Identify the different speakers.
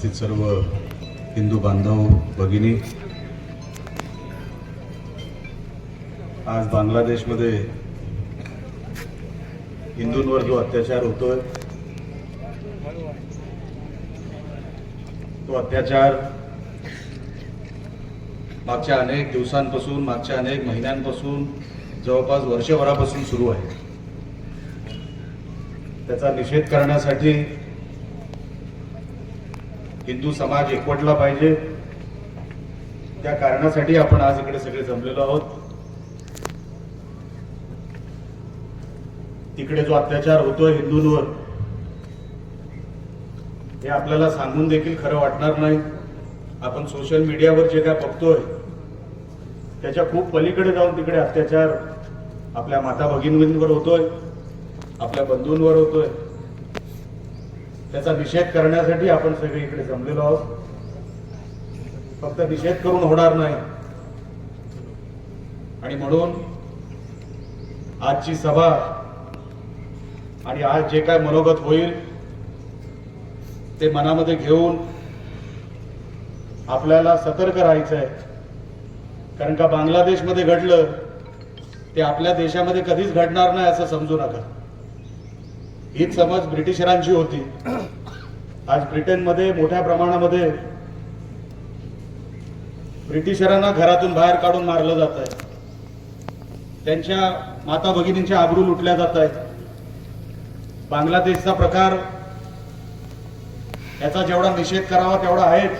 Speaker 1: उपस्थित सर्व हिंदू बांधव भगिनी आज बांगलादेशमध्ये हिंदूंवर जो अत्याचार होतोय तो अत्याचार मागच्या अनेक दिवसांपासून मागच्या अनेक महिन्यांपासून जवळपास वर्षभरापासून सुरू आहे. त्याचा निषेध करण्यासाठी हिंदू समाज एकवटला पाहिजे. त्या कारणासाठी आपण आज इकडे सगळे जमलेलो आहोत. तिकडे जो अत्याचार होतोय हिंदूंवर हे आपल्याला सांगून देखील खरं वाटणार नाही. आपण सोशल मीडियावर जे काय बघतोय त्याच्या खूप पलीकडे जाऊन तिकडे अत्याचार आपल्या माता भगिनींवर होतोय आपल्या बंधूंवर होतोय. त्याचा निषेध करण्यासाठी आपण सगळे इकडे जमलेलो आहोत. फक्त निषेध करून होणार नाही. आणि म्हणून आजची सभा आणि आज जे काय मनोगत होईल ते मनामध्ये घेऊन आपल्याला सतर्क राहायचं आहे. कारण का बांगलादेशमध्ये घडलं ते आपल्या देशामध्ये कधीच घडणार नाही असं समजू नका. हीच समज ब्रिटिशरांची होती. आज ब्रिटनमध्ये मोठ्या प्रमाणामध्ये ब्रिटिशरांना घरातून बाहेर काढून मारलं जात आहे. त्यांच्या माता भगिनींच्या आबरू लुटल्या जात आहेत. बांगलादेशचा प्रकार याचा जेवढा निषेध करावा तेवढा आहेच.